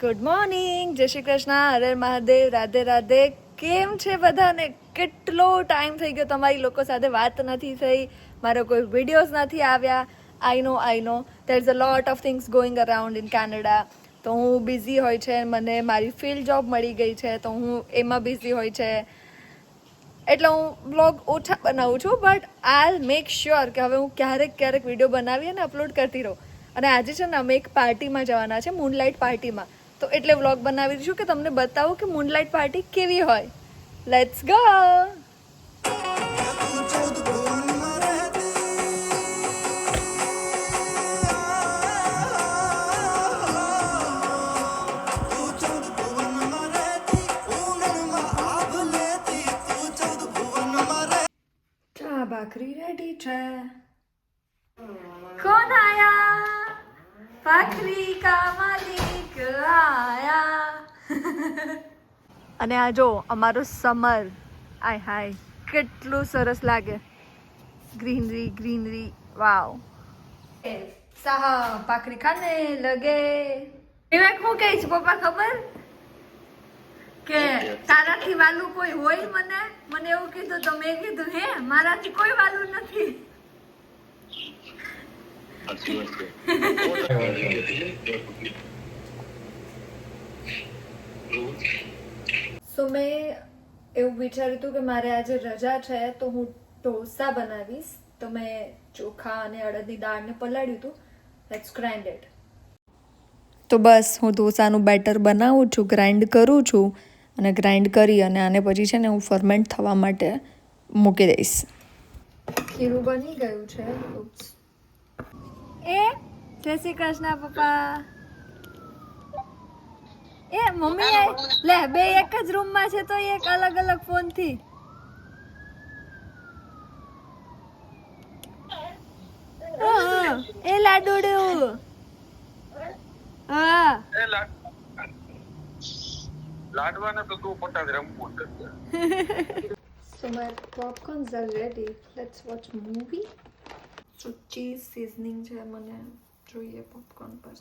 Good morning જય શ્રી કૃષ્ણ. હરે મહાદેવ. રાધે રાધે. કેમ છે બધાને? કેટલો ટાઈમ થઈ ગયો તમારી લોકો સાથે વાત નથી થઈ. મારો કોઈ વિડીયોઝ નથી આવ્યા. I know I know there is a lot of things going around in Canada તો હું બિઝી હોય છે. મને મારી ફિલ્ડ જોબ મળી ગઈ છે. તો હું એમાં બિઝી હોય છે. એટલે હું બ્લોગ ઓછા બનાવું છું બટ આઈ મેક શ્યોર કે હવે હું ક્યારેક ક્યારેક વીડિયો બનાવી અને અપલોડ કરતી રહું. અને આજે છે ને અમે એક પાર્ટીમાં જવાના છે મૂનલાઇટ પાર્ટીમાં તો એટલે વ્લોગ બનાવી દઈશું કે તમને બતાવું કે મૂનલાઇટ પાર્ટી કેવી હોય. લેટ્સ ગો ભાખરી રેડી છે. કોણ આયા? ભાખરી કા અને આ જો અમારો સમર. આય હાય. કેટલું સરસ લાગે. ગ્રીનરી ગ્રીનરી વાવ સાહબ ભાખરી ખાને લગે. વિવેક હું કહીશ પપ્પા ખબર? કે તારાથી વાલું કોઈ હોય મને? મને એવું કીધું તો મેં કીધું હે મારાથી કોઈ વાલું નથી. સાચી વાત છે. સો મેં એવું વિચાર્યું હતું કે મારે આજે રજા છે તો હું ઢોસા બનાવીશ. તો મેં ચોખા અને અડદની દાળને પલાળ્યું હતું. લેટ્સ ગ્રાઇન્ડ ઇટ તો બસ હું ઢોસાનું બેટર બનાવું છું ગ્રાઇન્ડ કરું છું અને ગ્રાઇન્ડ કરી અને આને પછી છે ને હું ફર્મેન્ટ થવા માટે મૂકી દઈશ. ખીરું બની ગયું છે. એ જય શ્રી કૃષ્ણ પપ્પા. એ મમ્મી લે બે એક જ રૂમમાં છે તો એક અલગ અલગ ફોનથી. એ લાડુડુ. હા. એ લાડવાને તો તું પટાજ રમવું જ So my popcorns are ready. Let's watch movie. So cheese seasoning છે મને જોઈએ પોપકોર્ન પર.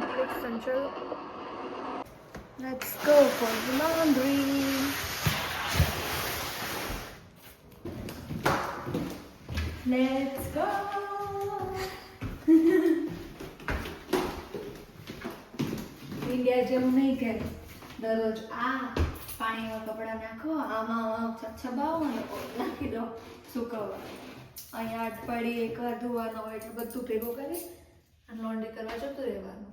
Netflix Central. Let's go for the laundry. Let's go. India જેવું નહીં કે દરરોજ આ પાણીમાં કપડાં નાખો, આમાં છછબાવો અને નાખી દો સુકવવા અહીંયા અઠવાડિયે એકવાર ધોવાનો હોય, એટલે બધું ભેગું કરી અને લોન્ડ્રી કરવા જતું રહેવાનું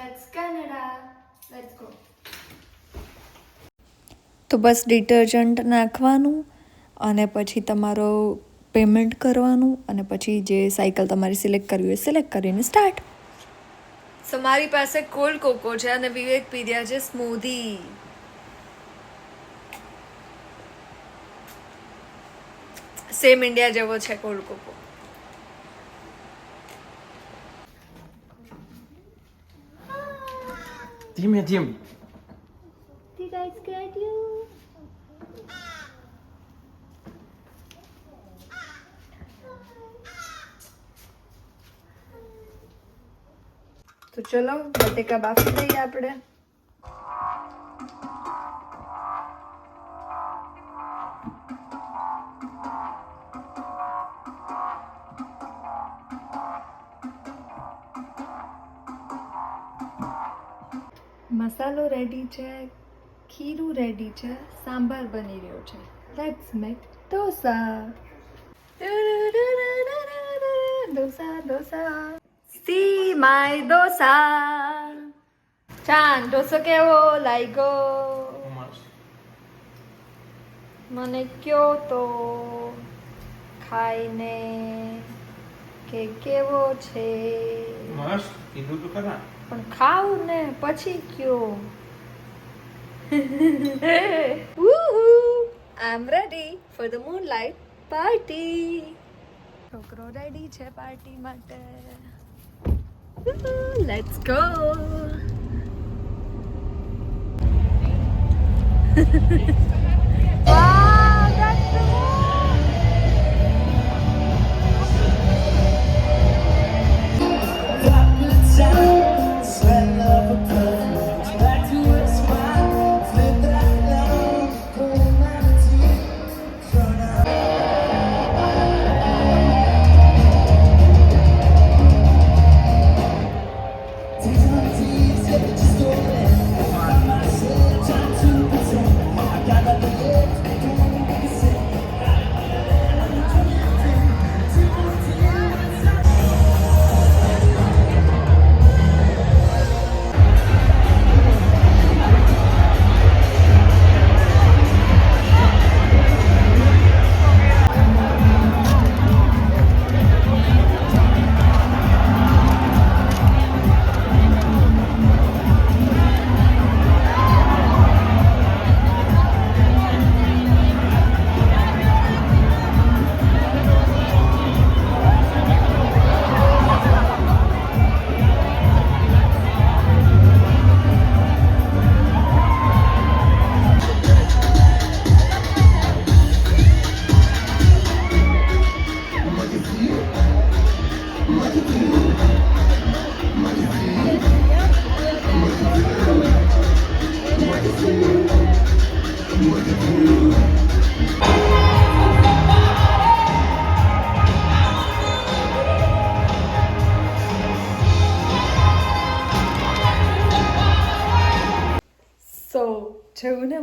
લેટ્સ કેનેડા લેટ્સ ગો તો બસ ડિટર્જન્ટ નાખવાનું અને પછી તમારો પેમેન્ટ કરવાનું અને પછી જે સાયકલ તમારી સિલેક્ટ કરવી હોય સિલેક્ટ કરીને સ્ટાર્ટ સો મારી પાસે કોલ્ડ કોકો છે અને વિવેક પીધ્યા છે સ્મૂધી સેમ ઇન્ડિયા જેવો છે કોલ્ડ કોકો. ધીમે ધીમ Did I scare you? તો ચલો બટેકા બાફી લઈએ આપણે મસાલો રેડી છે, ખીરું રેડી છે, સાંભાર બની રહ્યો છે. Let's make dosa dosa dosa see my dosa ચાન ઢોસો કેવો લાગ્યો? મને કયો તો ખાઈને કે કેવો છે? મસ્ત, કીધું તો ખરા. પણ ખાવું ને પછી કયો. I am ready for the moonlight party છોકરો રેડી છે પાર્ટી માટે. Let's go wow,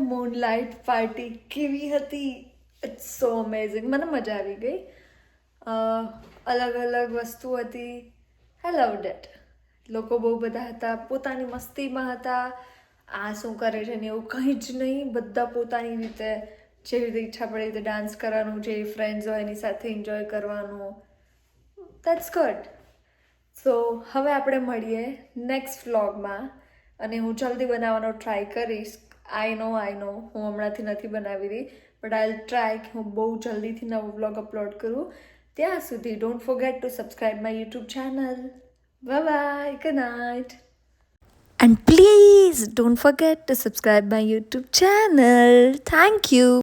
moonlight party કેવી હતી? ઇટ્સ સો અમેઝિંગ મને મજા આવી ગઈ. અલગ અલગ વસ્તુ હતી. આઈ ડેટ લોકો બહુ બધા હતા. પોતાની મસ્તીમાં હતા. આ શું કરે છે ને એવું કંઈ જ નહીં. બધા પોતાની રીતે જેવી રીતે ઈચ્છા પડે રીતે ડાન્સ કરવાનું, જે ફ્રેન્ડ્સ હોય એની સાથે એન્જોય કરવાનું. દેટ્સ ગુડ સો હવે આપણે મળીએ નેક્સ્ટ વ્લોગમાં અને હું જલ્દી બનાવવાનો ટ્રાય કરીશ. આઈ નો આઈ નો હું હમણાંથી નથી બનાવી રહી બટ આઈ ટ્રાય કે હું બહુ જલ્દીથી નવો વ્લોગ અપલોડ કરું. ત્યાં સુધી don't forget to subscribe my YouTube channel bye good night and please don't forget to subscribe my YouTube channel thank you.